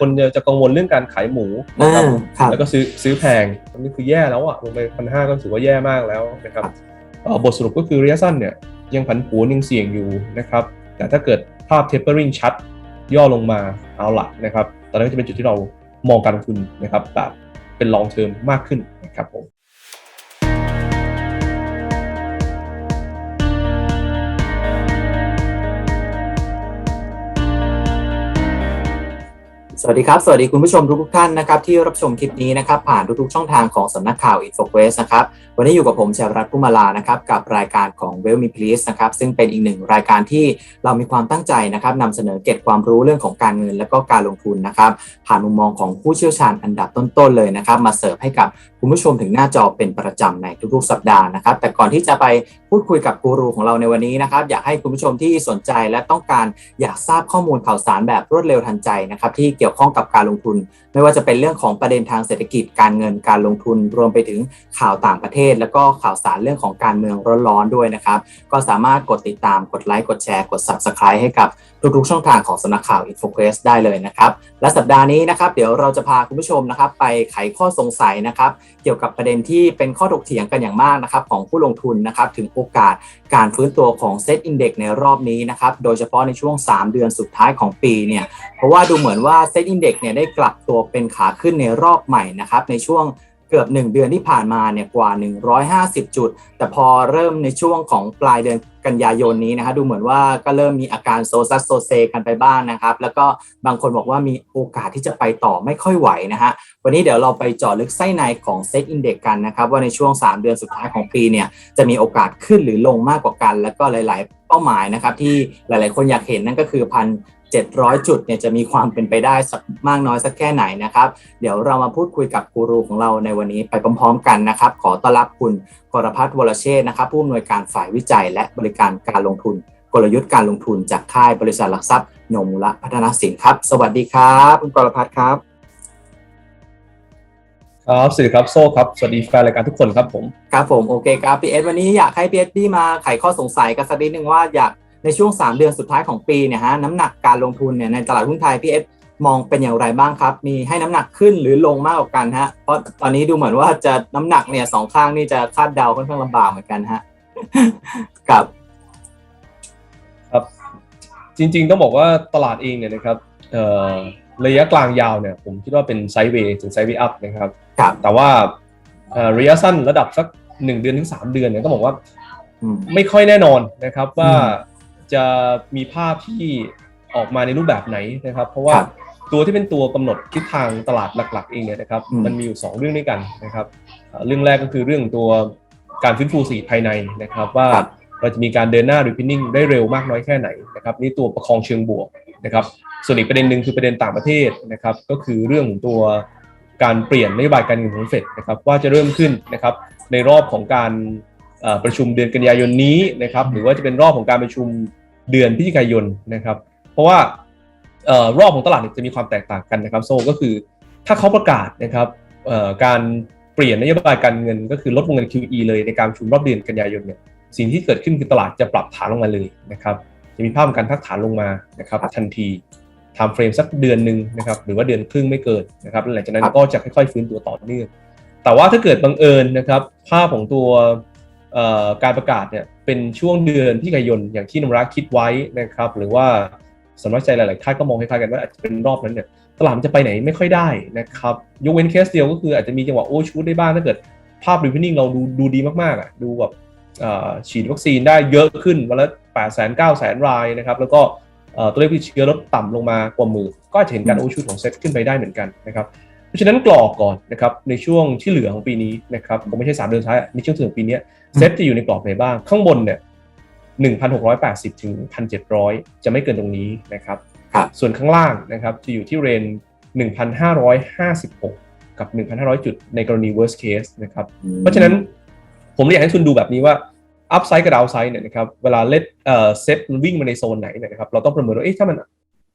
คนจะกังวลเรื่องการขายหมูอ่านะครับครับแล้วก็ซื้อซื้อแพงอันนี้คือแย่แล้วอะลงไปพันห้าก็ถือว่าแย่มากแล้วนะครับเอ่อบทสรุปก็คือระยะสั้นเนี่ยยังผันผวนยังเสี่ยงอยู่นะครับแต่ถ้าเกิดภาพ tapering ชัด ย่อลงมาเอาละนะครับตอนนั้นก็จะเป็นจุดที่เรามองการลงทุนนะครับแบบเป็น long term มากขึ้นนะครับผม วัสดีครับ สวัสดีคุณผู้ชมทุกท่านนะครับที่รับชมคลิปนี้นะครับผ่านทุกๆช่องทางของสำนักข่าว i n f o q u e s นะครับวันนี้อยู่กับผมชยรัตน์พุมาลานะครับกับรายการของ w e l l Me Please นะครับซึ่งเป็นอีกหนึ่งรายการที่เรามีความตั้งใจนะครับนำเสนอเก็บความรู้เรื่องของการเงิน และก็การลงทุนนะครับผ่านมุมมองของผู้เชี่ยวชาญอันดับต้นๆเลยนะครับมาเสิร์ฟให้กับคุณผู้ชมถึงหน้าจอเป็นประจำในทุกๆ สัปดาห์นะครับแต่ก่อนที่จะไปพูดคุยกับกูรูของเราในวันนี้นะครับอยากให้คุณผู้ชมที่สนใจและต้องการอยากทราบข้อมูลข่าวสารแบบรวดเร็วทันใจนะครับที่เกี่ยวข้องกับการลงทุน ไม่ว่าจะเป็นเรื่องของประเด็นทางเศรษฐกิจการเงินการลงทุน รวมไปถึงข่าวต่างประเทศ แล้วก็ข่าวสารเรื่องของการเมืองร้อนๆด้วยนะครับ ก็สามารถกดติดตามกดไลค์กดแชร์กด Subscribe ให้กับทุกๆ ช่องทางของสำนักข่าว i n f o q u e s ได้เลยนะครับ และสัปดาห์นี้นะครับ เดี๋ยวเราจะพาคุณผู้ชมนะครับ ไปไขข้อสงสัยนะครับ เกี่ยวกับประเด็นที่เป็นข้อถกเถียงกันอย่างมากนะครับ ของผู้ลงทุนนะครับ ถึงโอกาสการฟื้นตัวของเซตอินเด็กในรอบนี้นะครับ โดยเฉพาะในช่วง 3 เดือนสุดท้ายของปีเนี่ยเพราะว่าดูเหมือนว่าเซตอินเด็กเนี่ยได้กลับตัวเป็นขาขึ้นในรอบใหม่นะครับในช่วงเกือบ 1 เดือนที่ผ่านมาเนี่ยกว่า 150 จุด แต่พอเริ่มในช่วงของปลายเดือนกันยายนนี้นะฮะดูเหมือนว่าก็เริ่มมีอาการโซซัสโซเซกันไปบ้างนะครับ แล้วก็บางคนบอกว่ามีโอกาสที่จะไปต่อไม่ค่อยไหวนะฮะวันนี้เดี๋ยวเราไปเจาะลึกไส้ในของเซตอินเด็กกันนะครับ ว่าในช่วง 3 เดือนสุดท้ายของปีเนี่ยจะมีโอกาสขึ้นหรือลงมากกว่ากัน แล้วก็หลาย ๆ เป้าหมายนะครับที่หลาย ๆ คนอยากเห็นนั่นก็คือพัน 700 จุดเนี่ยจะมีความเป็นไปได้สักมากน้อยสักแค่ไหนนะครับ เดี๋ยวเรามาพูดคุยกับกูรูของเราในวันนี้ไปพร้อมๆกันนะครับ ขอต้อนรับคุณกรพัฒน์วรเชษฐ์นะครับ ผู้อำนวยการฝ่ายวิจัย และบริการการลงทุน กลยุทธ์การลงทุนจากค่ายบริษัทหลักทรัพย์โนมูลพัฒนาสินครับ สวัสดีครับคุณกรพัฒน์ครับ ครับสื่อครับโซ่ครับสวัสดีแฟนรายการทุกคนครับผมครับผมโอเคครับพีเอสวันนี้อยากให้พีเอสที่มาไขข้อสงสัยกันสักนิดนึงว่าอยาก ในช่วง 3 เดือนสุดท้ายของปีเนี่ยฮะน้ำหนักการลงทุนเนี่ยในตลาดหุ้นไทยพีเอสมองเป็นอย่างไรบ้างครับ มีให้น้ำหนักขึ้นหรือลงมากกว่ากันฮะ เพราะตอนนี้ดูเหมือนว่าจะน้ำหนักเนี่ยสองข้างนี่จะคาดเดาค่อนข้างลำบากเหมือนกันฮะกับครับ จริง ๆ ต้องบอกว่าตลาดเองเนี่ยนะครับเอ่อระยะกลางยาวเนี่ยผมคิดว่าเป็นไซด์เวย์ถึงไซด์เวย์อัพนะครับกับแต่ว่าเอ่อระยะสั้นระดับสัก1เดือนถึง3เดือนเนี่ยต้องบอกว่าอืมไม่ค่อยแน่นอนนะครับว่าอืม จะมีภาพที่ออกมาในรูปแบบไหนนะครับ เพราะว่าครับตัวที่เป็นตัวกำหนดทิศทางตลาดหลัก ๆ เองเนี่ยนะครับอืมมันมีอยู่ 2 เรื่องด้วยกันนะครับเอ่อเรื่องแรกก็คือเรื่องตัวการฟื้นฟูเศรษฐกิจภายในนะครับ ว่าครับเราจะมีการเดินหน้า reopening ได้เร็วมากน้อยแค่ไหนนะครับนี่ตัวประคองเชิงบวกนะครับ ส่วนอีกประเด็นหนึ่งคือประเด็นต่างประเทศนะครับ ก็คือเรื่องของตัวการเปลี่ยนนโยบายการเงินของเฟดนะครับว่าจะเริ่มขึ้นนะครับในรอบของการเอ่อ ประชุมเดือนกันยายนนี้นะครับหรือว่าจะเป็นรอบของการประชุมเดือนพฤศจิกายนนะครับ เพราะว่าออรอบของตลาดจะมีความแตกต่างกันนะครับ โซก็คือถ้าเขาประกาศนะครับการเปลี่ยนนโยบายการเงินก็คือลดวงเงิน QE เลยในการประชุมรอบเดือนกันยายนเนี่ยสิ่งที่เกิดขึ้นคือตลาดจะปรับฐานลงมาเลยนะครับจะมีภาพของการพักฐานลงมานะครับทันทีทม์เฟรมสักเดือนหนึ่งนะครับหรือว่าเดือนครึ่งไม่เกินนะครับหลังจากนั้นก็จะค่อยๆฟื้นตัวต่อเนื่องแต่ว่าถ้าเกิดบังเอิญนะครับภาพของตัว การประกาศเนี่ยเป็นช่วงเดือนพิกายนอย่างที่นมรักคิดไว้นะครับ หรือว่าสำนักใจหลาย ๆ ค่ายก็มองคล้ายๆกันว่าอาจจะเป็นรอบนั้นเนี่ยตลาดมันจะไปไหนไม่ค่อยได้นะครับยกเว้นเคสเดียวก็คืออาจจะมีจังหวะโอ้ชูดได้บ้างถ้าเกิดภาพรีพินิ่งเราดูดูดีมาก ๆ อะ ดูแบบฉีดวัคซีนได้เยอะขึ้นวันละ8 0 0 0 0 9 0 0 0รายนะครับ แล้วก็ตัวเลขผู้ติดเชื้อลดต่ำลงมากว่าหมือก็จะเห็นการโอชูดของเซ็ตขึ้นไปได้เหมือนกันนะครับ ราะฉะนั้นกรอกก่อนนะครับในช่วงที่เหลือของปีนี้นะครับผมไม่ใช่ 3 เดือนท้ายอะในช่วงที่เหลือของปีเนี้ยเซ็ตจะอยู่ในกรอบไหนบ้าง ข้างบนเนี่ย1,680 ถึง 1,700 จะไม่เกินตรงนี้นะครับครับส่วนข้างล่างนะครับจะอยู่ที่เรน1,556 กับ 1,500 จุดในกรณี worst case นะครับเพราะฉะนั้นผมเลยอยากให้ทุนดูแบบนี้ว่าอัพไซด์กับดาวไซด์เนี่ยนะครับเวลาเล็ดเอ่อเซ็ตมันวิ่งมาในโซนไหนเนี่ยนะครับเราต้องประเมินว่าเอ๊ะถ้ามัน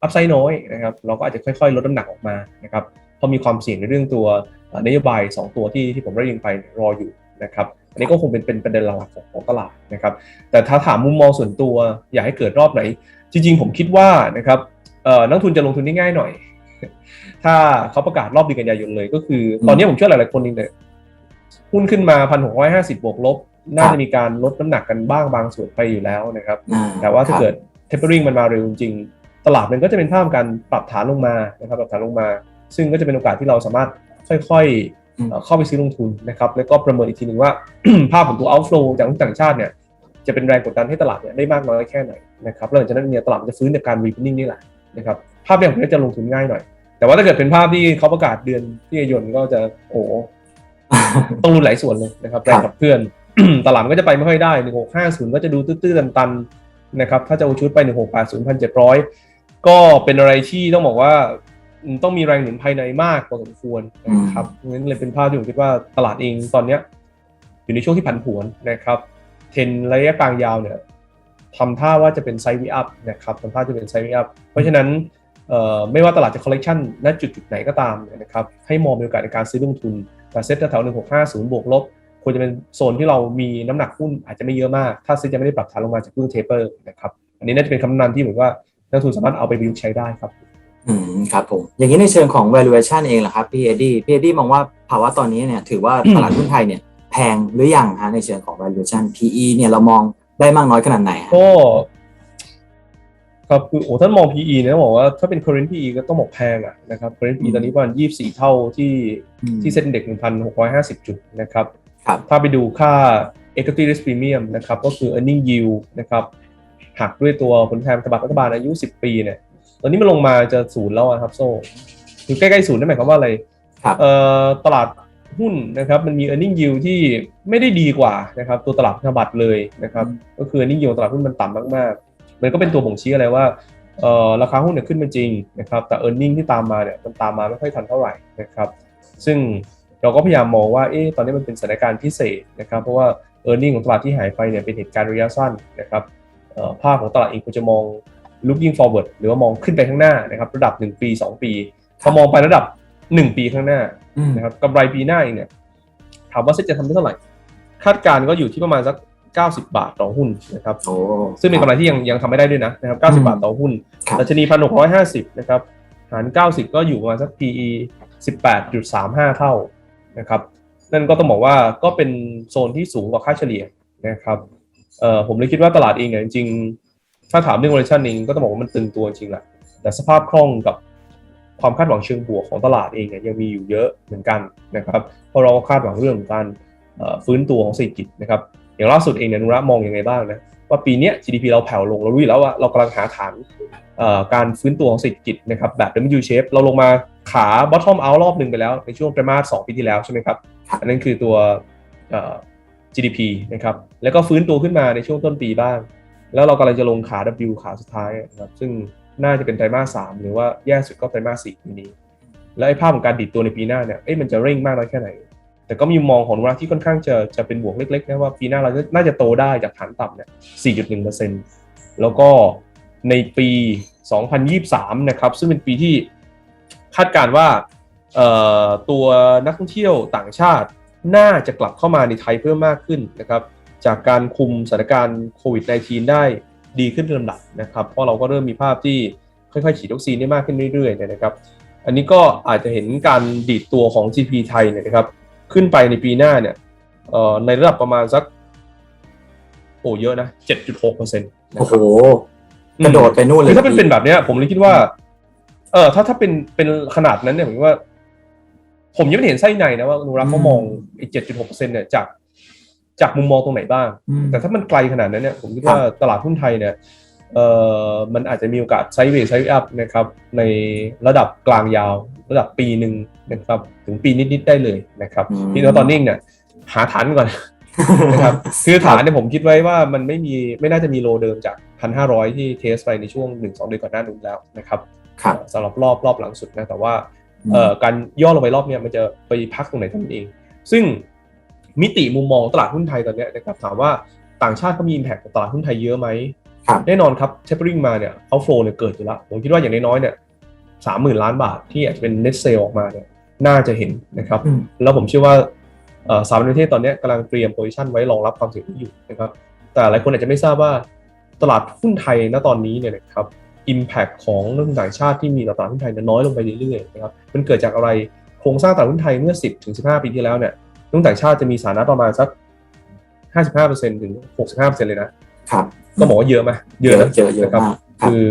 อัพไซด์น้อยนะครับเราก็อาจจะค่อยๆ ลดน้ำหนักออกมานะครับ เพราะมีความเสี่ยงในเรื่องตัวเอ่อนโยบาย 2 ตัวที่ที่ผมได้ยิงไปรออยู่นะครับอันนี้ก็คงเป็นเป็นประเด็นหลักๆของของตลาดนะครับแต่ถ้าถามมุมมองส่วนตัว อยากให้เกิดรอบไหน จริง ๆ ผมคิดว่านะครับเอ่อนักทุนจะลงทุนได้ง่ายหน่อย ถ้าเขาประกาศรอบเดือนกันยายนเลย ก็คือ ตอนนี้ผมเชื่อหลายๆคนนี่เนี่ยหุ้นขึ้นมาพันหกร้อยห้าสิบบวกลบ น่าจะมีการลดน้ำหนักกันบ้างบางส่วนไปอยู่แล้วนะครับอ่แต่ว่าถ้าครับเกิด tapering มันมาเร็วจริงๆตลาดมันก็จะเป็นภาพการปรับฐานลงมานะครับปรับฐานลงมา ซึ่งก็จะเป็นโอกาสที่เราสามารถค่อยๆอืมเอ่อเข้าไปซื้อลงทุนนะครับแล้วก็ประเมินอีกทีหนึ่งว่าภาพของตัว outflow จากต่างชาติเนี่ยจะเป็นแรงกดดันให้ตลาดเนี่ยได้มากน้อยแค่ไหนนะครับแล้วหลังจากนั้นเนี่ยตลาดมันจะฟื้นจากการ reopening นี่แหละนะครับภาพอย่างนี้จะลงทุนง่ายหน่อย แต่ว่าถ้าเกิดเป็นภาพที่เขาประกาศเดือนที่ยนก็จะโอ้โหต้องรุนหลายส่วนเลยนะครับแรงขับเคลื่อนตลาดมันก็จะไปไม่ค่อยได้1650ก็จะดูตื้อๆตันๆนะครับถ้าจะเอาชุดไป1680 1700ก็เป็นอะไรที่ต้องบอกว่าอืม ต้องมีแรงหนุนภายในมากพอสมควรนะครับงั้นเลยเป็นภาพที่ผมคิดว่าตลาดเองตอนเนี้ย อยู่ในช่วงที่ผันผวนนะครับ เทรนระยะกลางยาวเนี่ยทำท่าว่าจะเป็นไซด์วีอัพนะครับทำท่าจะเป็นไซด์วีอัพเพราะฉะนั้นเอ่อไม่ว่าตลาดจะคอลเล t ชันณจุดจุดๆไหนก็ตามเนี่ยนะครับให้มองมีโอกาสในการซื้อลงทุนแต่เซ็ตแถว1650บวกลบควรจะเป็นโซนที่เรามีน้ำหนักหุ้นอาจจะไม่เยอะมาก ถ้าซื้อจะไม่ได้ปรับฐานลงมาจากรุ่นเทปเปอร์นะครับ อันนี้น่าจะเป็นคำแนะนำที่ผมว่านักลงทุนสามารถเอาไปประยุกต์ใช้ได้ครับ อืมครับผม อย่างนี้ในเชิงของ valuation เองเหรอครับพี่เอ็ดดี้พี่เอ็ดดี้มองว่าภาวะตอนนี้เนี่ยถือว่าอืมตลาดหุ้นไทยเนี่ยแพงหรือยังฮะในเชิงของ valuation PE เนี่ยเรามองได้มากน้อยขนาดไหนฮะก็ครับคือโอ้ท่านมอง PE เนี่ยต้องบอกว่าถ้าเป็น current PE ก็ต้องบอกแพงอะนะครับ current PE ตอนนี้ประมาณ24 เท่าที่อืมที่เซ็นเด็ก1,650 จุดนะครับครับ ถ้าไปดูค่า equity risk premium นะครับ ก็คือ earning yield นะครับ หักด้วยตัวผลแทนพันธบัตรรัฐบาลอายุ 10 ปีเนี่ย ตอนนี้มันลงมาจะศูนย์แล้วอะครับโซ่คือใกล้ๆศูนย์นั่นหมายความว่าอะไรครับเอ่อตลาดหุ้นนะครับมันมี earning yield ที่ไม่ได้ดีกว่านะครับตัวตลาดพันธบัตรเลยนะครับก็คือ earning yield ตลาดหุ้นมันต่ำมากๆ มันก็เป็นตัวบ่งชี้อะไรว่าเอ่อราคาหุ้นเนี่ยขึ้นมาจริงนะครับแต่ earning ที่ตามมาเนี่ยมันตามมาไม่ค่อยทันเท่าไหร่นะครับซึ่งเราก็พยายามมองว่าเอ๊ะตอนนี้มันเป็นสถานการณ์พิเศษนะครับเพราะว่า e a r n i n g ของตลาดที่หายไปเนี่ยเป็นเหตุการณ์ระยะสั้นนะครับเอ่อภาพของตลาดเองควรจะมอง looking forward หรือว่ามองขึ้นไปข้างหน้านะครับ ระดับ 1 ปี 2 ปีพอมองไประดับ 1 ปีข้างหน้าอืมนะครับกำไรปีหน้าเองเนี่ย ถามว่าเซ็ตจะทำได้เท่าไหร่ คาดการณ์ก็อยู่ที่ประมาณสัก 90 บาทต่อหุ้นนะครับโอ้ซึ่งเป็นกำไรที่ยังยังทำไม่ได้ด้วยนะนะครับ 90 บาทต่อหุ้นครับดัชนีพันหกร้อยห้าสิบนะครับหาร 90 ก็อยู่ประมาณสัก PE 18.35 เท่านะครับนั่นก็ต้องบอกว่าก็เป็นโซนที่สูงกว่าค่าเฉลี่ยนะครับเอ่อผมเลยคิดว่าตลาดเองเนี่ยจริงๆ ถ้าถามเรื่อง valuation เองก็ต้องบอกว่ามันตึงตัวจริงแหละแต่สภาพคล่องกับความคาดหวังเชิงบวกของตลาดเองเนี่ยยังมีอยู่เยอะเหมือนกันนะครับเพราะเราก็คาดหวังเรื่องของการฟื้นตัวของเศรษฐกิจนะครับอย่างล่าสุดเองเนี่ยนุระมองยังไงบ้างนะว่าปีนี้ GDP เราแผ่วลงเรารู้แล้วว่าเรากำลังหาฐานการฟื้นตัวของเศรษฐกิจนะครับแบบ W shape เราลงมาขา bottom out รอบหนึ่งไปแล้ว ในช่วงไตรมาสสองปีที่แล้วใช่ไหมครับอันนั้นคือตัว GDP นะครับแล้วก็ฟื้นตัวขึ้นมาในช่วงต้นปีบ้าง แล้วเรากำลังจะลงขา W ขาสุดท้ายนะครับซึ่งน่าจะเป็นไตรมาสสามหรือว่าแย่สุดก็ไตรมาสสี่ปีนี้ แล้วไอ้ภาพของการดิดตัวในปีหน้าเนี่ยเอ๊ะมันจะเร่งมากน้อยแค่ไหน แต่ก็มีมองของนุระที่ค่อนข้างจะจะเป็นบวกเล็กๆนะว่าปีหน้าเราจะน่าจะโตได้จากฐานต่ำเนี่ย 4.1%แล้วก็ในปี 2023 นะครับ ซึ่งเป็นปีที่คาดการณ์ว่าเอ่อตัวนักท่องเที่ยวต่างชาติน่าจะกลับเข้ามาในไทยเพิ่มมากขึ้นนะครับ จากการคุมสถานการณ์โควิด -19 ได้ดีขึ้นเป็นลำดับนะครับ เพราะเราก็เริ่มมีภาพที่ค่อยๆ ฉีดวัคซีนได้มากขึ้นเรื่อยๆเนี่ยนะครับ อันนี้ก็อาจจะเห็นการดีดตัวของ GDP ไทยเนี่ยนะครับ ขึ้นไปในปีหน้าเนี่ยเอ่อในระดับประมาณสักโอ้เยอะนะ 7.6เปอร์เซ็นต์โอ้โหกระโดดไปนู่นเลยคือถ้าเป็นเป็นแบบเนี้ย ผมเลยคิดว่า เออถ้าถ้าเป็นเป็นขนาดนั้นเนี่ยผมคิดว่า ผมยังไม่เห็นไส้ในนะว่าอนุรักษ์เขามองไอ้7.6เปอร์เซ็นต์เนี่ยจาก จากมุมมองตรงไหนบ้างอืมแต่ถ้ามันไกลขนาดนั้นเนี่ยผมคิดว่าตลาดหุ้นไทยเนี่ยเอ่อมันอาจจะมีโอกาสไซด์เวย์ไซด์อัพนะครับในระดับกลางยาว ระดับปีหนึ่งนะครับถึงปีนิดๆได้เลยนะครับอืมที่เราตอนนี้เนี่ยหาฐานก่อนนะครับคือฐานเนี่ยผมคิดไว้ว่ามันไม่มีไม่น่าจะมีโลเดิมจาก 1,500 ที่เทสไปในช่วง 1-2 เดือนก่อนหน้านู้นแล้วนะครับครับสำหรับรอบรอบหลังสุดนะแต่ว่าเอ่อการย่อลงไปรอบเนี้ยมันจะไปพักตรงไหนเท่านั้นเอง ซึ่ง มิติมุมมองตลาดหุ้นไทยตอนเนี้ยนะครับถามว่าต่างชาติเขามี impact กับตลาดหุ้นไทยเยอะไหมครับแน่นอนครับ tapering มาเนี่ย outflow เนี่ยเกิดอยู่แล้วผมคิดว่าอย่างน้อยๆเนี่ยสามหมื่นล้านบาทที่อาจจะเป็น net sale ออกมาเนี่ยน่าจะเห็นนะครับอืมแล้วผมเชื่อว่าเอ่อสามประเทศตอนเนี้ยกำลังเตรียมโพซิชันไว้รองรับความเสี่ยงที่อยู่นะครับแต่หลายคนอาจจะไม่ทราบว่าตลาดหุ้นไทยณตอนนี้เนี่ยนะครับ Impact ของนักลงทุนต่างชาติที่มีต่อตลาดหุ้นไทยเนี่ยน้อยลงไปเรื่อยๆนะครับมันเกิดจากอะไรโครงสร้างตลาดหุ้นไทยเมื่อ 10ถึง15 ปีที่แล้วเนี่ย นักลงทุนต่างชาติจะมีฐานะประมาณสัก 55%ถึง 65%เลยนะครับก็บอกว่าเยอะไหมเยอะนะเยอะเยอะนะครับมากครับ คือ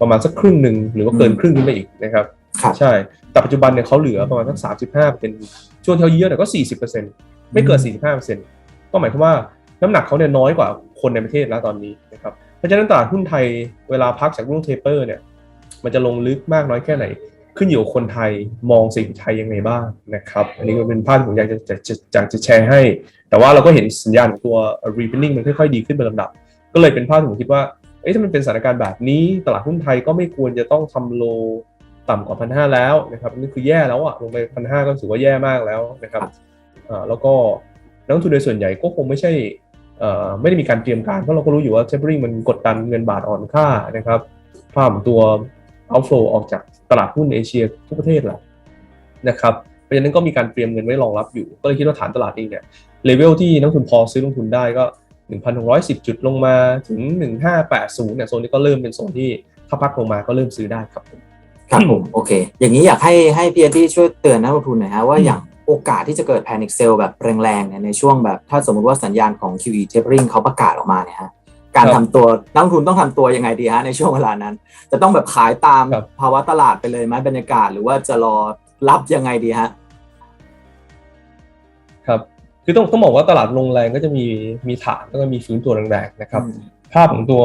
ประมาณสักครึ่งหนึ่งหรือว่าเกินครึ่งขึ้นไปอีกนะครับครับใช่ แต่ปัจจุบันเนี่ยเขาเหลือประมาณสัก 35เป็นช่วงที่เขาเยอะแต่ก็ 40%ไม่เกิน 45%ก็หมายความว่าน้ำหนักเขาเนี่ยน้อยกว่าคนในประเทศแล้วตอนนี้นะครับ เพราะฉะนั้นตลาดหุ้นไทยเวลาพักจากรุ่งเทเปอร์เนี่ย มันจะลงลึกมากน้อยแค่ไหน ขึ้นอยู่กับคนไทยมองสิ่งไทยยังไงบ้างนะครับ อันนี้ก็เป็นภาพที่ผมอยากจะจะจะจะจะแชร์ให้ แต่ว่าเราก็เห็นสัญญาณของตัว reopening มันค่อยๆดีขึ้นเป็นลำดับ ก็เลยเป็นภาพที่ผมคิดว่าเอ๊ะถ้ามันเป็นสถานการณ์แบบนี้ ตลาดหุ้นไทยก็ไม่ควรจะต้องทำโลต่ำกว่าพันห้าแล้วนะครับนี่คือแย่แล้วอะลงไปพันห้าก็ถือว่าแย่มากแล้วนะครับอ่าแล้วก็นักลงทุนโดยส่วนใหญ่ก็คงไม่ใช่อ่อไม่ได้มีการเตรียมการเพราะเราก็รู้อยู่ว่า tapering มันกดดันเงินบาทอ่อนค่านะครับภาพของตัว outflow ออกจากตลาดหุ้นเอเชียทุกประเทศแหละนะครับเพราะฉะนั้นก็มีการเตรียมเงินไว้รองรับอยู่ ก็เลยคิดว่าฐานตลาดเองเนี่ยเลเวลที่นักลงทุนพอซื้อลงทุนได้ก็ 1,610 จุดลงมาถึง 1580เนี่ยโซนนี้ก็เริ่มเป็นโซนที่ถ้าพักลงมาก็เริ่มซื้อได้ครับผมครับผมโอเค อย่างนี้อยากให้ให้พี่เอ็ดดี้ช่วยเตือนนักลงทุนหน่อยฮะว่าอย่างโอกาสที่จะเกิด panic sell แบบแรงๆเนี่ยในช่วงแบบถ้าสมมติว่าสัญญาณของ QE tapering เขาประกาศออกมาเนี่ยฮะ การทำตัวนักลงทุนต้องทำตัวยังไงดีฮะในช่วงเวลานั้น จะต้องแบบขายตามครับภาวะตลาดไปเลยไหมบรรยากาศหรือว่าจะรอรับยังไงดีฮะครับคือต้องต้องบอกว่าตลาดลงแรงก็จะมีมีฐานแล้วก็มีฟื้นตัวแรงๆนะครับ ภาพของตัว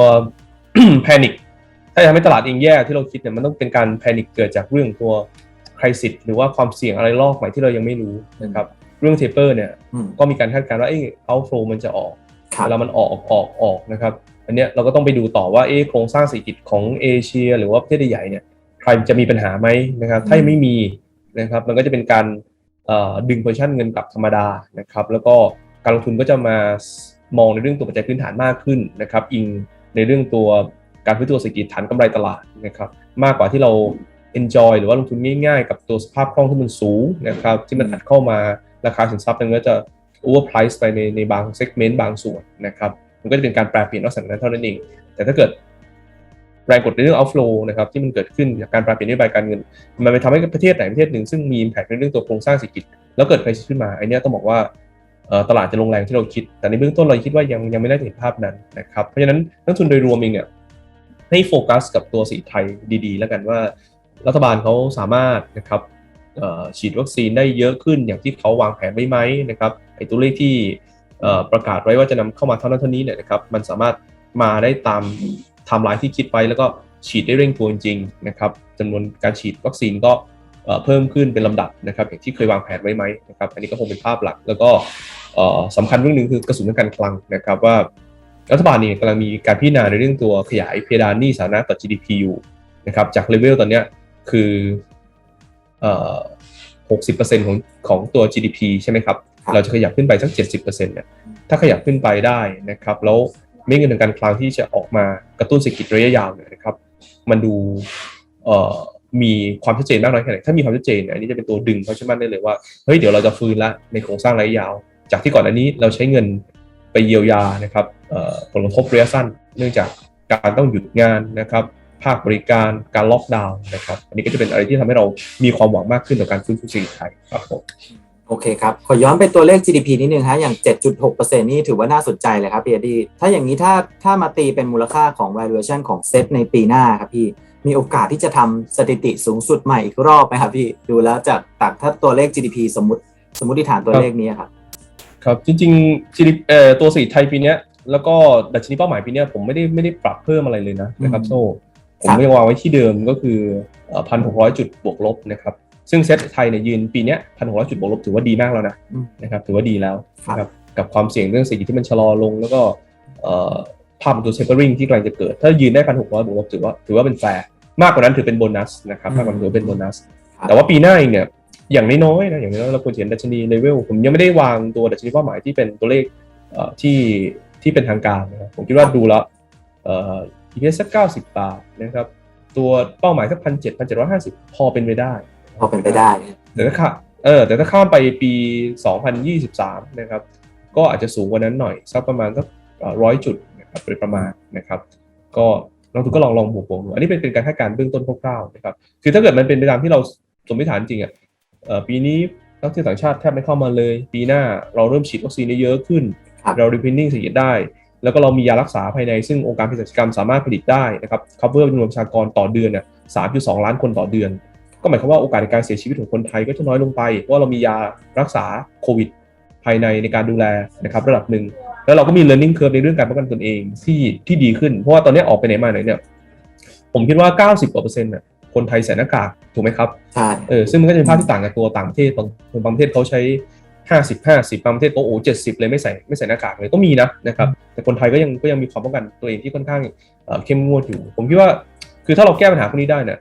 แพนิคถ้าจะทำให้ตลาดเองแย่ที่เราคิดเนี่ยมันต้องเป็นการแพนิคเกิดจากเรื่องตัวคริสิหรือว่าความเสี่ยงอะไรลอกใหม่ที่เรายังไม่รู้นะครับ เรื่องเทเปอร์เนี่ยอืมก็มีการคาดการณ์ว่าเอ้เอาโฟมันจะออกครับ เวลามันออกออกออกนะครับอันเนี้ยเราก็ต้องไปดูต่อว่าเอ๊ะโครงสร้างเศรษฐกิจของเอเชีย หรือว่าประเทศใหญ่ๆเนี่ยใครจะมีปัญหาไหมนะครับถ้ายังไม่มีนะครับมันก็จะเป็นการเอ่อดึงโพซิชันเงินกลับธรรมดานะครับแล้วก็การลงทุนก็จะมามองในเรื่องตัวปัจจัยพื้นฐานมากขึ้นนะครับอิงในเรื่องตัวการฟื้นตัวเศรษฐกิจฐานกำไรตลาดนะครับมากกว่าที่เรา enjoy หรือว่าลงทุนง่ายๆ กับตัวสภาพคล่องที่มันสูงนะครับที่มันอัดเข้ามาราคาสินทรัพย์มันก็จะ overprice ไปในในบาง segment บางส่วนนะครับมันก็จะเป็นการแปลเปลี่ยนลักษณะนั้นเท่านั้นเอง แต่ถ้าเกิดแรงกดในเรื่อง outflow นะครับที่มันเกิดขึ้นจากการแปลเปลี่ยนนโยบายการเงิน มันไปทำให้ประเทศไหนประเทศหนึ่งซึ่งมี impact ในเรื่องตัวโครงสร้างเศรษฐกิจ แล้วเกิด crisis ขึ้นมาไอเนี้ยต้องบอกว่าตลาดจะลงแรงที่เราคิด แต่ในเบื้องต้นเราคิดว่ายังยังไม่ได้เห็นภาพนั้นนะครับเพราะฉะนั้นนักทุนโดยรวมเองเนี่ยให้โฟกัสกับตัวสีไทยดีๆ แล้วกันว่า รัฐบาลเขาสามารถนะครับ ฉีดวัคซีนได้เยอะขึ้นอย่างที่เขาวางแผนไว้ไหมนะครับไอ้ตัวเลขที่ประกาศไว้ว่าจะนำเข้ามาเท่านั้นเท่านี้เนี่ยนะครับมันสามารถมาได้ตามไทม์ไลน์ที่คิดไว้แล้วก็ฉีดได้เร่งตัวจริงๆนะครับจำนวนการฉีดวัคซีนก็เพิ่มขึ้นเป็นลำดับนะครับอย่างที่เคยวางแผนไว้ไหมนะครับอันนี้ก็คงเป็นภาพหลัก แล้วก็เอ่อสำคัญเรื่องหนึ่งคือกระสุนทางการคลังนะครับว่ารัฐบาลนี่กำลังมีการพิจารณาในเรื่องตัวขยายเพดานหนี้สาธารณะต่อ GDP อยู่นะครับจากเลเวลตอนนี้คือ เอ่อ60%ของของตัว GDP ใช่ไหมครับครับเราจะขยับขึ้นไปสัก70%เนี่ย ถ้าขยับขึ้นไปได้นะครับ แล้วเม็ดเงินทางการคลังที่จะออกมากระตุ้นเศรษฐกิจระยะยาวเนี่ยนะครับ มันดูเอ่อมีความชัดเจนมากน้อยแค่ไหน ถ้ามีความชัดเจนเนี่ยอันนี้จะเป็นตัวดึงเขาเชื่อมั่นได้เลยว่า เฮ้ย เดี๋ยวเราจะฟื้นละในโครงสร้างระยะยาว จากที่ก่อนอันนี้เราใช้เงินไปเยียวยานะครับเอ่อผลกระทบระยะสั้น เนื่องจากการต้องหยุดงานนะครับ ภาคบริการการล็อกดาวน์นะครับ อันนี้ก็จะเป็นอะไรที่ทำให้เรามีความหวังมากขึ้นต่อการฟื้นฟูเศรษฐกิจไทยครับผมโอเคครับ ขอย้อนไปตัวเลข GDP นิดนึงฮะอย่าง 7.6%นี่ถือว่าน่าสนใจเลยครับพี่เอ็ดดี้ถ้าอย่างนี้ถ้าถ้ามาตีเป็นมูลค่าของ valuation ของเซตในปีหน้าครับพี่มีโอกาสที่จะทำสถิติสูงสุดใหม่อีกรอบไหมครับพี่ดูแล้วจากจากถ้าตัวเลข GDP สมมติสมมติฐานตัวเลขนี้ครับครับจริงๆ GDP เอ่อตัวเศรษฐกิจไทยปีเนี้ยแล้วก็ดัชนีเป้าหมายปีเนี้ยผมไม่ได้ไม่ได้ปรับเพิ่มอะไรเลยนะนะครับอืมโซ่ ผครัมบยังวางไว้ที่เดิมก็คือพันหกร้อยจุดบวกลบนะครับซึ่งเซ็ตไทยเนี่ยยืนปีเนี้ยพันหกร้อยจุดบวกลบถือว่าดีมากแล้วนะอืมนะครับถือว่าดีแล้วครับนะครับกับความเสี่ยงเรื่องเศรษฐกิจที่มันชะลอลง แล้วก็เอ่อภาพของตัว tapering ที่กำลังจะเกิด ถ้ายืนได้พันหกร้อยบวกลบถือว่าถือว่าเป็นแฟร์มากกว่านั้นถือเป็นโบนัสนะครับมากกว่านั้นถือว่าเป็นโบนัสครับแต่ว่าปีหน้าเองเนี่ยอย่างน้อยๆนะอย่างน้อยๆเราควรจะเห็นดัชนีเลเวลผมยังไม่ได้วางตัวดัชนีเป้าหมายที่เป็นตัวเลขเอ่อที่ที่เป็นทางการนะครับผมคิดว่าดูแล้วเอ่อ EPS สักเก้าสิบบาทนะครับ ตัวเป้าหมายสักพันเจ็ดพันเจ็ดร้อยห้าสิบพอเป็นไปได้ พอเป็นไปได้แต่ถ้าข้าเออแต่ถ้าข้ามไปปี2023นะครับ ก็อาจจะสูงกว่านั้นหน่อยสักประมาณสักร้อยจุดนะครับโดยประมาณนะครับ ก็นักลงทุนก็ลองลองบวกๆดูอันนี้เป็นเป็นการคาดการณ์เบื้องต้นคร่าวๆนะครับ คือถ้าเกิดมันเป็นไปตามที่เราสมมติฐานจริงอะเอ่อปีนี้นักท่องเที่ยวต่างชาติแทบไม่เข้ามาเลย ปีหน้าเราเริ่มฉีดวัคซีนได้เยอะขึ้นครับเรา reprinting เศรษฐกิจได้ แล้วก็เรามียารักษาภายในซึ่งองค์การเภสัชกรรมสามารถผลิตได้นะครับ cover จำนวนประชากรต่อเดือนเนี่ย3.2 ล้านคนต่อเดือน ก็หมายความว่าโอกาสในการเสียชีวิตของคนไทยก็จะน้อยลงไป เพราะว่าเรามียารักษาโควิด ภายในในการดูแลนะครับระดับหนึ่ง แล้วเราก็มี learning curve ในเรื่องการป้องกันตนเองที่ที่ดีขึ้น เพราะว่าตอนนี้ออกไปไหนมาไหนเนี่ย ผมคิดว่า 90กว่าเปอร์เซ็นต์น่ะคนไทยใส่หน้ากากถูกไหมครับ ใช่ เออ ซึ่งมันก็จะเป็นภาพที่ต่างกับตัวต่างประเทศบางบางประเทศเขาใช้ 50 50บห้าสิบบางประเทศเขาโอ้เจ็ดสิบเลยไม่ใส่ไม่ใส่หน้ากากเลยก็มีนะนะครับแต่คนไทยก็ยังก็ยังมีความป้องกันตัวเองที่ค่อนข้างเข้มงวดอยู่ ผมคิดว่าคือถ้าเราแก้ปัญหาพวกนี้ได้เนี่ย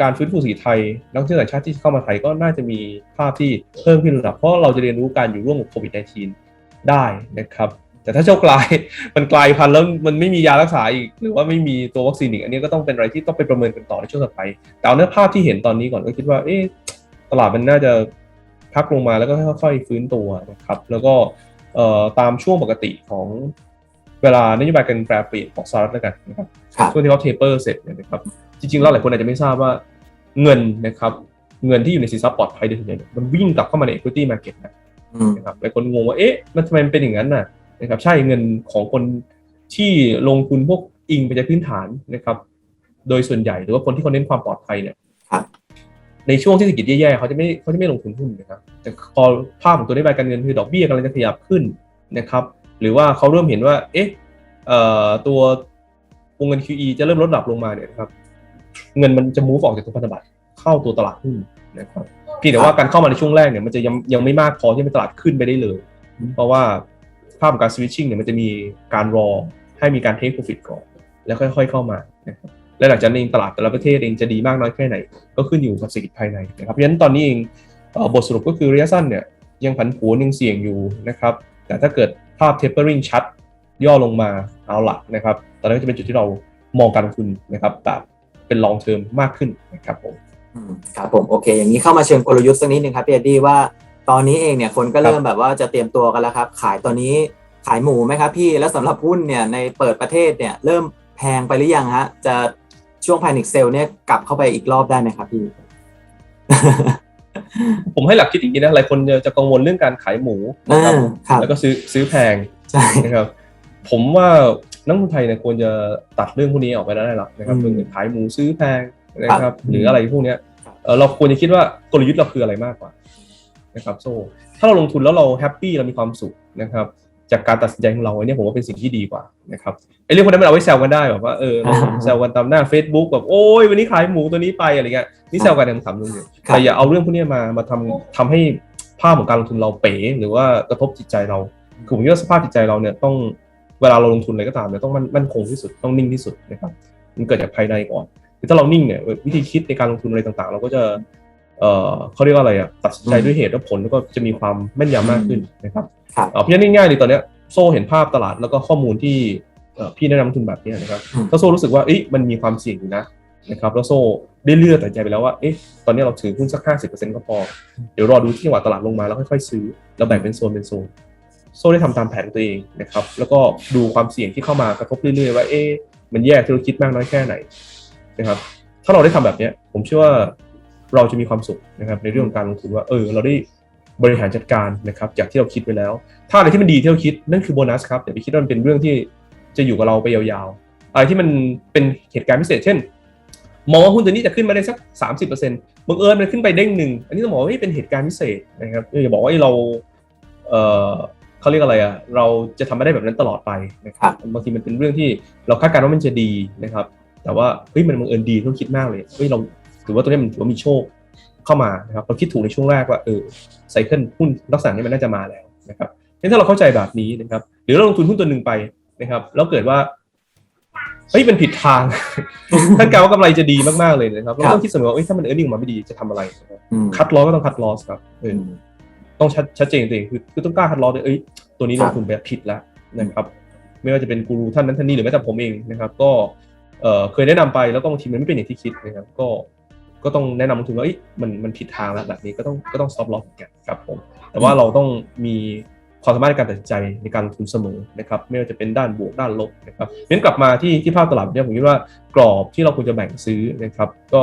การฟื้นฟูเศรษฐกิจไทยนักท่องเที่ยวต่างชาติที่เข้ามาไทยก็น่าจะมีภาพที่เพิ่มขึ้นระดับเพราะเราจะเรียนรู้การอยู่ร่วมกับโควิด -19 ได้นะครับแต่ถ้าโชคกลายมันกลายพันธุ์แล้วมันไม่มียารักษาอีก หรือว่าไม่มีตัววัคซีนอีกอันนี้ก็ต้องเป็นอะไรที่ต้องไปประเมินกันต่อในช่วงต่อไป แต่เอาเนื้อภาพที่เห็นตอนนี้ก่อนก็คิดว่าเอ๊ะตลาดมันน่าจะ พักลงมาแล้วก็ค่อยๆฟื้นตัวนะครับ แล้วก็เอ่อตามช่วงปกติของเวลานโยบายการแปรเปลี่ยนของสหรัฐแล้วกันนะครับครับช่วงที่เขาเทเปอร์เสร็จเนี่ยนะครับจริงๆแล้วหลายคนอาจจะไม่ทราบว่าเงินนะครับเงินที่อยู่ในสินทรัพย์ปลอดภัยโดยส่วนใหญ่เนี่ยมันวิ่งกลับเข้ามาใน equity market นะอืมนะครับหลายคนงงว่าเอ๊ะมันทำไมมันเป็นอย่างนั้นน่ะนะครับใช่เงินของคนที่ลงทุนพวกอิงไปจากพื้นฐานนะครับ โดยส่วนใหญ่หรือว่าคนที่เขาเน้นความปลอดภัยเนี่ยครับ ในช่วงที่เศรษฐกิจแย่ๆเขาจะไม่เขาจะไม่ลงทุนหุ้นนะครับแต่พอภาพของตัวนโยบายการเงินคือดอกเบี้ยกำลังจะขยับขึ้นนะครับ หรือว่าเขาเริ่มเห็นว่า เอ๊ะเอ่อตัววงเงิน QE จะเริ่มลดระดับลงมาเนี่ยนะครับ เงินมันจะ move ออกจากตัวพันธบัตรเข้าตัวตลาดหุ้นนะครับเพียงแต่ว่าการเข้ามาในช่วงแรกเนี่ยมันจะยังยังไม่มากพอที่จะตลาดขึ้นไปได้เลย เพราะว่าภาพของการ switching เนี่ยมันจะมีการรอให้มีการ take profit ก่อนแล้วค่อย ๆ เข้ามานะครับ และหลังจากนั้นเองตลาดแต่ละประเทศเองจะดีมากน้อยแค่ไหน ก็ขึ้นอยู่กับเศรษฐกิจภายในนะครับเพราะฉะนั้นตอนนี้เองบทสรุปก็คือระยะสั้นเนี่ยยังผันผวนยังเสี่ยงอยู่นะครับแต่ถ้าเกิดภาพ tapering ชัดย่อลงมาเอาหลักนะครับตอนนั้นก็จะเป็นจุดที่เรามองการลงทุนนะครับแบบเป็น long term มากขึ้นนะครับผมครับผมโอเค อย่างนี้เข้ามาเชิงกลยุทธ์สักนิดนึงครับพี่เอ็ดดี้ว่าตอนนี้เองเนี่ยคนก็เริ่มแบบว่าจะเตรียมตัวกันแล้วครับ ขายตอนนี้ขายหมูไหมครับพี่แล้วสำหรับหุ้นเนี่ยในเปิดประเทศเนี่ยเริ่มแพงไปหรือยังฮะจะ ช่วงพานิคเซลเนี่ยกลับเข้าไปอีกรอบได้ไหมครับพี่ ผมให้หลักคิดอย่างนี้นะหลายคนจะจะกังวลเรื่องการขายหมูนะครับอ่าครับแล้วก็ซื้อซื้อแพงใช่นะครับ ผมว่านักลงทุนไทยเนี่ยควรจะตัดเรื่องพวกนี้ออกไปได้แล้วนะครับอืมเรื่องขายหมูซื้อแพงนะคครัรับบหรืออะไรพวกเนี้ยครับเอ่อเราควรจะคิดว่ากลยุทธ์เราคืออะไรมากกว่านะครับโซถ้าเราลงทุนแล้วเราแฮปปี้เรามีความสุขนะครับ จากการตัดสินใจของเราเนี่ยผมว่าเป็นสิ่งที่ดีกว่านะครับไอ้เรื่องพวกนั้นมันเอาไว้แซวกันได้แบบว่าเออเราแซวกันตามหน้า Facebook แบบโอ้ยวันนี้ขายหมูตัวนี้ไปอะไรเงี้ยนี่แซวกันขำๆนึงอยู่ครับแต่อย่าเอาเรื่องพวกนี้มามาทำทำให้ภาพของการลงทุนเราเป๋หรือว่ากระทบจิตใจเราคือผมคิดว่าสภาพจิตใจเราเนี่ยต้องเวลาเราลงทุนอะไรก็ตามเนี่ยต้องมั่นมั่นคงที่สุดต้องนิ่งที่สุดนะครับมันเกิดจากภายในก่อนคือถ้าเรานิ่งเนี่ยวิธีคิดในการลงทุนอะไรต่างๆ เราก็จะเอ่อเขาเรียกว่าอะไรอะตัดสินใจด้วยเหตุและผลแล้วก็จะมีความแม่นยำมากขึ้นนะครับครับ เอ่อเพราะฉะนั้นง่ายๆเลยตอนเนี้ยโซ่เห็นภาพตลาดแล้วก็ข้อมูลที่เอ่อพี่แนะนำลงทุนแบบเนี้ยนะครับอืมถ้าโซ่รู้สึกว่าเอ๊ะมันมีความเสี่ยงอยู่นะนะครับแล้วโซ่ได้เลือกตัดสินใจไปแล้วว่าเอ๊ะตอนนี้เราถือหุ้นสักห้าสิบเปอร์เซ็นต์ก็พอ เดี๋ยวรอดูที่จังหวะตลาดลงมาแล้วค่อยๆซื้อ แล้วแบ่งเป็นโซนเป็นโซนโซ่ได้ทำตามแผนของตัวเองนะครับแล้วก็ดูความเสี่ยงที่เข้ามากระทบเรื่อยๆว่าเอ๊ะมันแย่ที่เราคิดมากน้อยแค่ไหนนะครับถ้าเราได้ทำแบบเนี้ยผมเชื่อว่าเราจะมีความสุขนะครับในเรื่องของการลงทุนว่าเออเราได้ บริหารจัดการนะครับจากที่เราคิดไปแล้ว ถ้าอะไรที่มันดีที่เราคิดนั่นคือโบนัสครับอย่าไปคิดว่ามันเป็นเรื่องที่จะอยู่กับเราไปยาวๆ อะไรที่มันเป็นเหตุการณ์พิเศษเช่น มองว่าหุ้นตัวนี้จะขึ้นมาได้สักสามสิบเปอร์เซ็นต์บังเอิญมันขึ้นไปเด้งหนึ่งอันนี้ต้องบอกว่าเฮ้ยเป็นเหตุการณ์พิเศษนะครับอย่าบอกว่าเฮ้ยเราเออเขาเรียกอะไรอะเราจะทำไม่ได้แบบนั้นตลอดไปนะครับบางทีมันเป็นเรื่องที่เราคาดการณ์ว่ามันจะดีนะครับ แต่ว่าเฮ้ยมันบังเอิญดีที่เราคิดมากเลยเฮ้ยเราถือว่าตัวนี้มันถือว่ามีโชค เข้ามานะครับเราคิดถูกในช่วงแรกว่าเออไซเคิลหุ้นลักษณะนี้มันน่าจะมาแล้วนะครับงั้นถ้าเราเข้าใจแบบนี้นะครับหรือเราลงทุนหุ้นตัวหนึ่งไปนะครับแล้วเกิดว่าเฮ้ยมันผิดทางท่านกล่าวว่ากำไรจะดีมากๆเลยนะครับเราต้องคิดเสมอว่าเอ้ยถ้ามันเออร์เน็งมาไม่ดีจะทำอะไรนะครับอืมคัดลอสก็ต้องคัดลอสครับเอออืมต้องชัดชัดเจนตัวเองคือคือต้องกล้าคัดลอสเลยเอ้ยตัวนี้คลรับงทุนไปผิดแล้วนะครับ ไม่ว่าจะเป็นกูรูท่านนั้นท่านนี้หรือแม้แต่ผมเองนะครับ ก็เอ่อเคยแนะนำไปแล้วก็บางทีมันไม่เป็นอย่างที่คิดนะครับ ก็ ก็ต้องแนะนำลงทุนว่ามันมันผิดทางแล้วแบบนี้ก็ต้องก็ต้อง stop loss เหมือนกันครับผมแต่ว่าเราต้องมีความสามารถในการตัดสินใจในการลงทุนเสมอนะครับไม่ว่าจะเป็นด้านบวกด้านลบนะครับงั้นกลับมาที่ที่ภาพตลาดเนี่ยผมคิดว่ากรอบที่เราควรจะแบ่งซื้อนะครับก็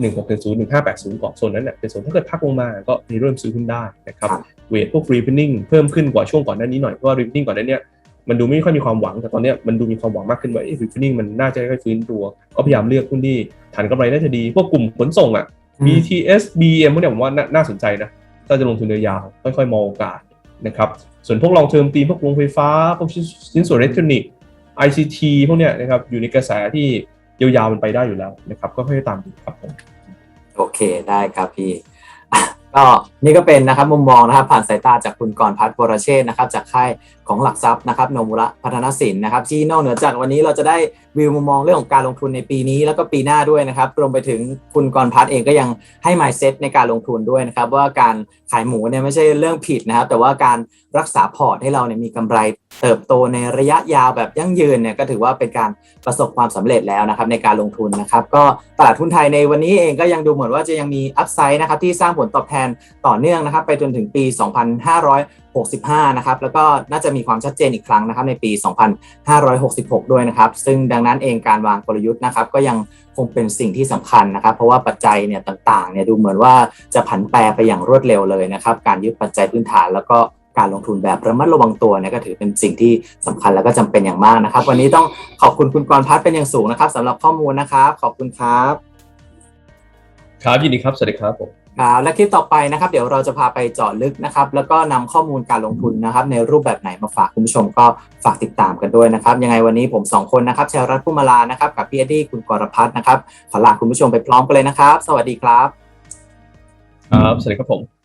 1 6 1 0 1 5 8 0ก่อนโซนนั้นเนี่ยเป็นโซนถ้าเกิดพักลงมาก็มีเริ่มซื้อหุ้นได้นะครับเวทพวกรีพินนิ่งเพิ่มขึ้นกว่าช่วงก่อนหน้านี้หน่อยเพราะว่ารีพินิ่งก่อนหน้านี้ มันดูไม่ค่อยมีความหวังแต่ตอนเนี้ยมันดูมีความหวังมากขึ้นว่าเอ้รีพินิ่งมันน่าจะค่อยๆฟื้นตัว ก็พยายามเลือกหุ้นที่ฐานกำไรน่าจะดี พวกกลุ่มขนส่งอะ BTS BM พวกเนี้ยผมว่าน่าน่าสนใจนะถ้าจะลงทุนยาวๆค่อยๆมองโอกาสนะครับส่วนพวกลองเทอมตีมพวกโรงไฟฟ้าพวกชิ้นส่วนอิเล็กทรอนิกส์ ICT พวกเนี้ยนะครับอยู่ในกระแสที่ยาวๆมันไปได้อยู่แล้วนะครับก็ค่อยๆตามดูครับผมโอเคได้ครับพี่อะก็นี่ก็เป็นนะครับมุมมองนะครับผ่านสายตาจากคุณกรพัฒน์วรเชษฐ์นะครับจากค่ายของหลักทรัพย์นะครับโนมุระพัฒนสินนะครับที่นอกเหนือจากวันนี้เราจะได้วิวมุมมองเรื่องของการลงทุนในปีนี้ แล้วก็ปีหน้าด้วยนะครับรวมไปถึงคุณกรพัฒน์เองก็ยังให้ mindset ในการลงทุนด้วยนะครับว่าการขายหมูเนี่ยไม่ใช่เรื่องผิดนะครับ แต่ว่าการรักษาพอร์ตให้เราเนี่ยมีกำไรเติบโตในระยะยาวแบบยั่งยืนเนี่ยก็ถือว่าเป็นการประสบความสำเร็จแล้วนะครับในการลงทุนนะครับก็ตลาดหุ้นไทยในวันนี้เองก็ยังดูเหมือนว่าจะยังมีอัพไซด์นะครับที่สร้างผลตอบแทนต่อเนื่องนะครับไปจนถึงปี 2565 นะครับ แล้วก็น่าจะมีความชัดเจนอีกครั้งนะครับในปี 2566 ด้วยนะครับ ซึ่งดังนั้นเองการวางกลยุทธ์นะครับก็ยังคงเป็นสิ่งที่สำคัญนะครับ เพราะว่าปัจจัยเนี่ยต่างๆเนี่ยดูเหมือนว่าจะผันแปรไปอย่างรวดเร็วเลยนะครับ การยึดปัจจัยพื้นฐานแล้วก็การลงทุนแบบระมัดระวังตัวเนี่ยก็ถือเป็นสิ่งที่สำคัญแล้วก็จำเป็นอย่างมากนะครับ วันนี้ต้องขอบคุณคุณกรพัฒน์เป็นอย่างสูงนะครับสำหรับข้อมูลนะครับ ขอบคุณครับ ครับยินดีครับสวัสดีครับผม ครับและคลิปต่อไปนะครับ เดี๋ยวเราจะพาไปเจาะลึกนะครับ แล้วก็นำข้อมูลการลงทุนนะครับ ในรูปแบบไหนมาฝากคุณผู้ชมก็ฝากติดตามกันด้วยนะครับ ยังไงวันนี้ผมสองคนนะครับชัยรัตน์ผู้มาลานะครับ กับพี่เอ็ดดี้คุณกรพัฒน์นะครับขอลาคุณผู้ชมไปพร้อมกันเลยนะครับ สวัสดีครับ ครับ สวัสดีครับผม